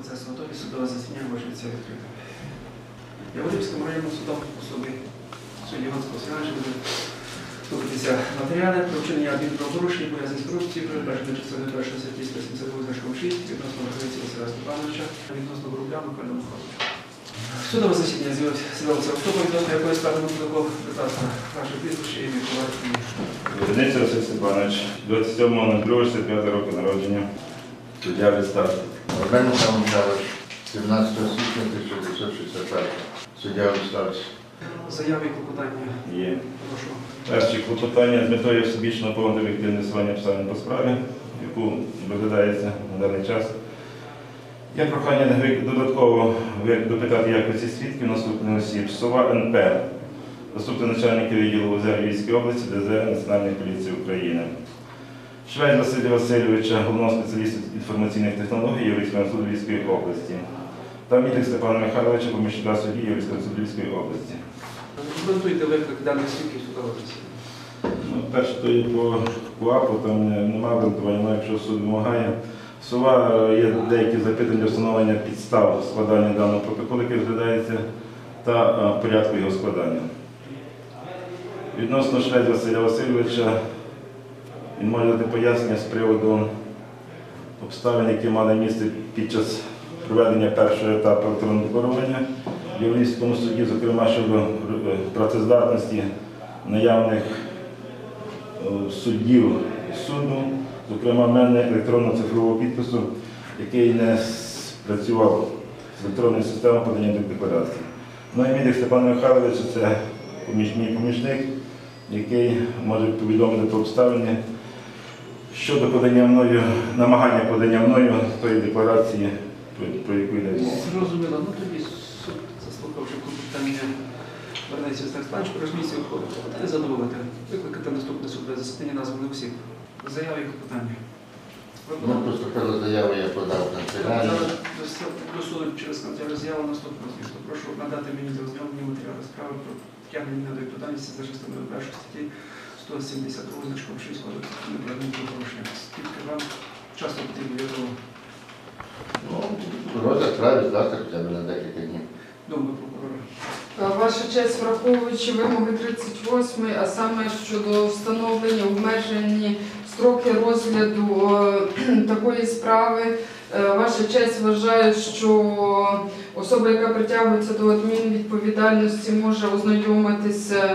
процесу готові судове засідання вважається відкритим. Яворівським районним судом особи судді Іванського Сіновича буде матеріали про вчинення адмінправопорушень, пов'язані з корупцією, передбачені частиною 1 статті 172 значком 6 відносно Михайловича Василя Степановича, відносно Горубля Михайла Михайловича. Судове засідання з'явилася особа, відносно якої складено протокол, будь ласка, ваше прізвище, по батькові. Василь Степанович, 27.02.65 року народження, суддя відставки. Олег Михайлович, 17 січня 1961 Суддя у відставці. Заяви і клопотання. Є. Прошу. Перші клопотання з метою всебічного повного об'єктивного обставин по справі, яку розглядається на даний час. Є прохання додатково допитати якості свідків наступних осіб. Сова НП, заступник начальника відділу УЗ Львівської області, ДЗ Національної поліції України. Швець Василя Васильовича, головного спеціаліста інформаційних технологій Єврейського суду Львівської області. Та Мітрик Степана Михайловича, помічника судді Єврейського суду Львівської області. Коментуйте виклик даних свідків судового засідання. Ну, перше, то є по КУАПу, там немає обґрунтування, але якщо суд вимагає. Сова е, є деякі запитання для встановлення підстав складання даного протоколу, який розглядається, та е, порядку його складання. Відносно Швець Василя Васильовича, він може дати пояснення з приводу обставин, які мали місце під час проведення першого етапу електронного декларування в Європейському суді, зокрема щодо е, працездатності наявних е, суддів суду, зокрема в мене електронного цифрового підпису, який не спрацював з електронною системою подання декларації. Ну і Мідик Степан Михайлович це мій помічник, який може повідомити про обставини щодо подання мною, намагання подання мною тої декларації, про, про яку йде мова. Зрозуміло. Ну тоді суд, заслухавши клопотання, вернеться з так розмісті входить. Питання задоволити. Викликати наступне судове засідання названі всіх. Заяви і клопотання. Ну, поступила заява, я подав канцелярію. До суду через канцелярію заява наступного змісту. Прошу надати мені за ознайомлення матеріали справи про втягнення до відповідальності за частиною першої статті 172 значком 6 кодексу думка прокурора? Ваша честь, враховуючи вимоги 38, а саме щодо встановлення обмежені строки розгляду е, такої справи, е, ваша честь вважає, що особа, яка притягується до адмінвідповідальності, може ознайомитися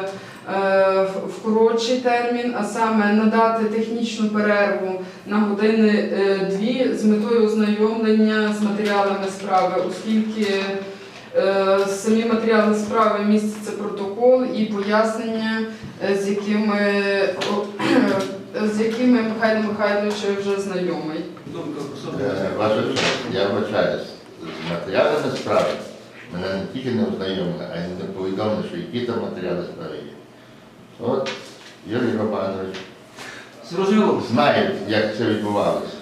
е, в- коротший термін, а саме надати технічну перерву на години е, дві з метою ознайомлення з матеріалами справи, оскільки Е, Самі матеріали справи містяться протокол і пояснення, е, з якими, з якими Михайло Михайлович вже знайомий. Е, Ваша честь, я вибачаюсь. З матеріалами справи мене не тільки не ознайомили, а й не повідомили, що які там матеріали справи є. От Юрій Романович Зрозуміло. знає, як це відбувалося.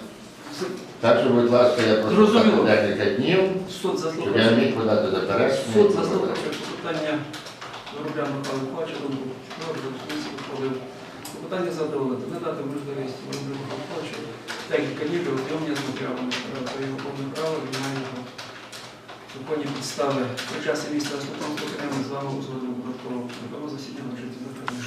Так що, будь ласка, я прошу Зрозуміло. дати декілька днів, Суд щоб я заслухав. міг подати заперечення. Суд заслухав питання Воробля Михайла Михайловича, думку прокурора, комісії ухвалив. Питання задоволити, надати можливість Воробля Михайловичу декілька днів для ознайомлення з матеріалами справи. Це його повне право, він має його законні підстави. Про час і місце наступного ми з вами узгодимо додатково. Такого засідання вважається закритим.